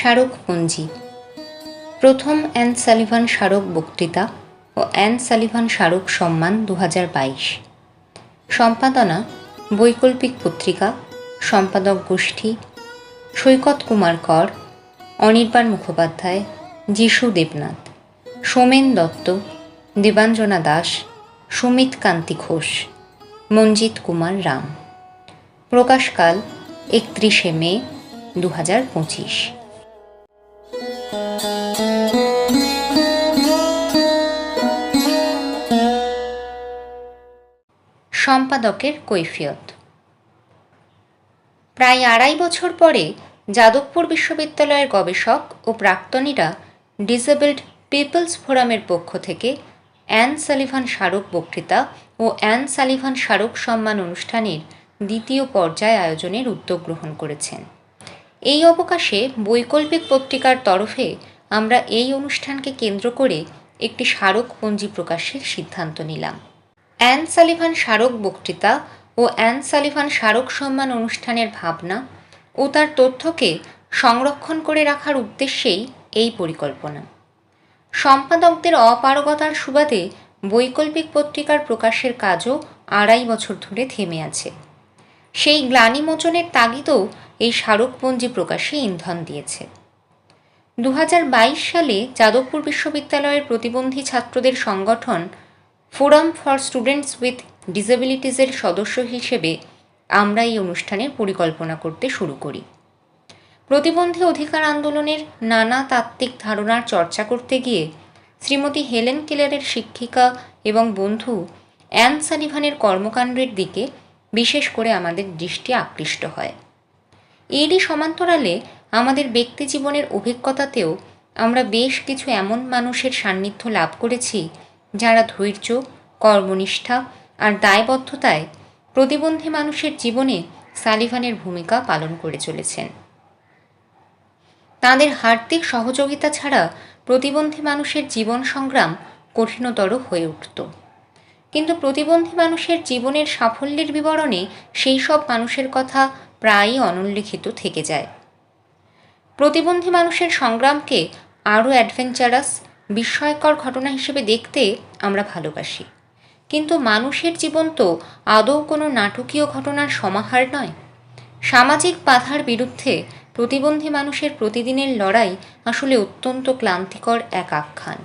স্মারকপঞ্জি প্রথম an Sullivan স্মারক বক্তৃতা ও অ্যান সালিভান স্মারক সম্মান দু হাজার বাইশ। সম্পাদনা, বৈকল্পিক পত্রিকা, সম্পাদক গোষ্ঠী, সৈকত কুমার কর, অনির্বাণ মুখোপাধ্যায়, যিশু দেবনাথ, সোমেন দত্ত, দেবাঞ্জনা দাস, সুমিত কান্তি ঘোষ, মঞ্জিত কুমার রাম। প্রকাশকাল একত্রিশে মে দু হাজার পঁচিশ। সম্পাদকের কৈফিয়ত। প্রায় আড়াই বছর পরে যাদবপুর বিশ্ববিদ্যালয়ের গবেষক ও প্রাক্তনীরা ডিসেবলড পিপলস ফোরামের পক্ষ থেকে অ্যান সালিভান স্মারক বক্তৃতা ও অ্যান সালিভান স্মারক সম্মান অনুষ্ঠানের দ্বিতীয় পর্যায় আয়োজনের উদ্যোগ গ্রহণ করেছেন। এই অবকাশে বৈকল্পিক পত্রিকার তরফে আমরা এই অনুষ্ঠানকে কেন্দ্র করে একটি স্মারকপঞ্জি প্রকাশের সিদ্ধান্ত নিলাম। অ্যান সালিভান স্মারক বক্তৃতা ও অ্যান সালিভান স্মারক সম্মান অনুষ্ঠানের ভাবনা ও তার তথ্যকে সংরক্ষণ করে রাখার উদ্দেশ্যেই এই পরিকল্পনা। সম্পাদকদের অপারগতার সুবাদে বৈকল্পিক পত্রিকার প্রকাশের কাজও আড়াই বছর ধরে থেমে আছে। সেই গ্লানি মোচনের তাগিদও এই স্মারকপঞ্জি প্রকাশে ইন্ধন দিয়েছে। দু হাজার বাইশ সালে যাদবপুর বিশ্ববিদ্যালয়ের প্রতিবন্ধী ছাত্রদের সংগঠন ফোরাম ফর স্টুডেন্টস উইথ ডিসেবিলিটিসের সদস্য হিসেবে আমরা এই অনুষ্ঠানের পরিকল্পনা করতে শুরু করি। প্রতিবন্ধী অধিকার আন্দোলনের নানা তাত্ত্বিক ধারণার চর্চা করতে গিয়ে শ্রীমতী হেলেন কেলারের শিক্ষিকা এবং বন্ধু অ্যান সালিভানের কর্মকাণ্ডের দিকে বিশেষ করে আমাদের দৃষ্টি আকৃষ্ট হয়। এরই সমান্তরালে আমাদের ব্যক্তি জীবনের অভিজ্ঞতাতেও আমরা বেশ কিছু এমন মানুষের সান্নিধ্য লাভ করেছি যারা ধৈর্য, কর্মনিষ্ঠা আর দায়বদ্ধতায় প্রতিবন্ধী মানুষের জীবনে সালিভানের ভূমিকা পালন করে চলেছেন। তাদের হার্দিক সহযোগিতা ছাড়া প্রতিবন্ধী মানুষের জীবন সংগ্রাম কঠিনতর হয়ে উঠত। কিন্তু প্রতিবন্ধী মানুষের জীবনের সাফল্যের বিবরণে সেই সব মানুষের কথা প্রায়ই অনুল্লিখিত থেকে যায়। প্রতিবন্ধী মানুষের সংগ্রামকে আরও অ্যাডভেঞ্চারাস বিস্ময়কর ঘটনা হিসেবে দেখতে আমরা ভালোবাসি। কিন্তু মানুষের জীবন তো আদৌ কোনো নাটকীয় ঘটনার সমাহার নয়। সামাজিক বাধার বিরুদ্ধে প্রতিবন্ধী মানুষের প্রতিদিনের লড়াই আসলে অত্যন্ত ক্লান্তিকর এক আখ্যান।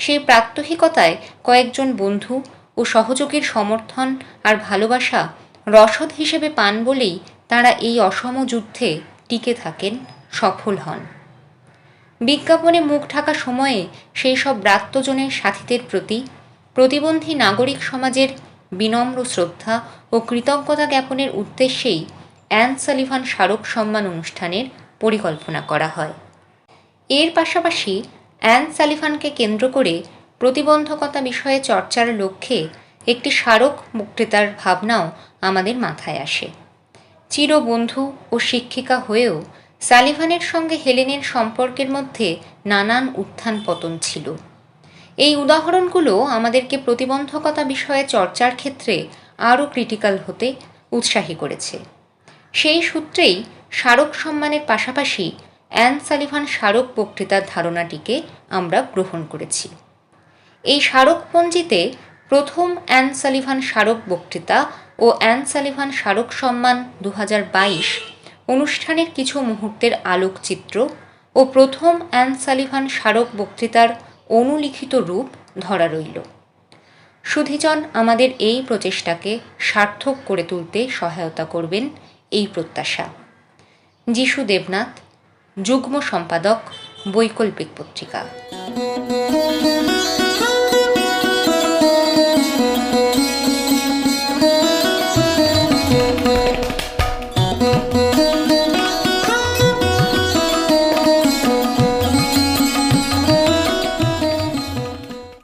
সেই প্রাত্যহিকতায় কয়েকজন বন্ধু ও সহযোগীর সমর্থন আর ভালোবাসা রসদ হিসেবে পান বলেই তারা এই অসম যুদ্ধে টিকে থাকেন, সফল হন। বিজ্ঞাপনে মুখ ঢাকা সময়ে সেই সব ব্রাত্যজনের সাথীদের প্রতি প্রতিবন্ধী নাগরিক সমাজের বিনম্র শ্রদ্ধা ও কৃতজ্ঞতা জ্ঞাপনের উদ্দেশ্যেই অ্যান সালিভান স্মারক সম্মান অনুষ্ঠানের পরিকল্পনা করা হয়। এর পাশাপাশি অ্যান সালিভানকে কেন্দ্র করে প্রতিবন্ধকতা বিষয়ে চর্চার লক্ষ্যে একটি স্মারক বক্তৃতার ভাবনাও আমাদের মাথায় আসে। চিরবন্ধু ও শিক্ষিকা হয়েও সালিভানের সঙ্গে হেলেনের সম্পর্কের মধ্যে নানান উত্থান পতন ছিল। এই উদাহরণগুলো আমাদেরকে প্রতিবন্ধকতা বিষয়ে চর্চার ক্ষেত্রে আরও ক্রিটিক্যাল হতে উৎসাহী করেছে। সেই সূত্রেই স্মারক সম্মানের পাশাপাশি অ্যান সালিভান স্মারক বক্তৃতার ধারণাটিকে আমরা গ্রহণ করেছি। এই স্মারকপঞ্জিতে প্রথম অ্যান সালিভান স্মারক বক্তৃতা ও অ্যান সালিভান স্মারক সম্মান দু হাজার বাইশ অনুষ্ঠানের কিছু মুহূর্তের আলোকচিত্র ও প্রথম অ্যান সালিভান স্মারক বক্তৃতার অনুলিখিত রূপ ধরা রইল। সুধীজন আমাদের এই প্রচেষ্টাকে সার্থক করে তুলতে সহায়তা করবেন এই প্রত্যাশা। যিশু দেবনাথ, যুগ্ম সম্পাদক, বৈকল্পিক পত্রিকা।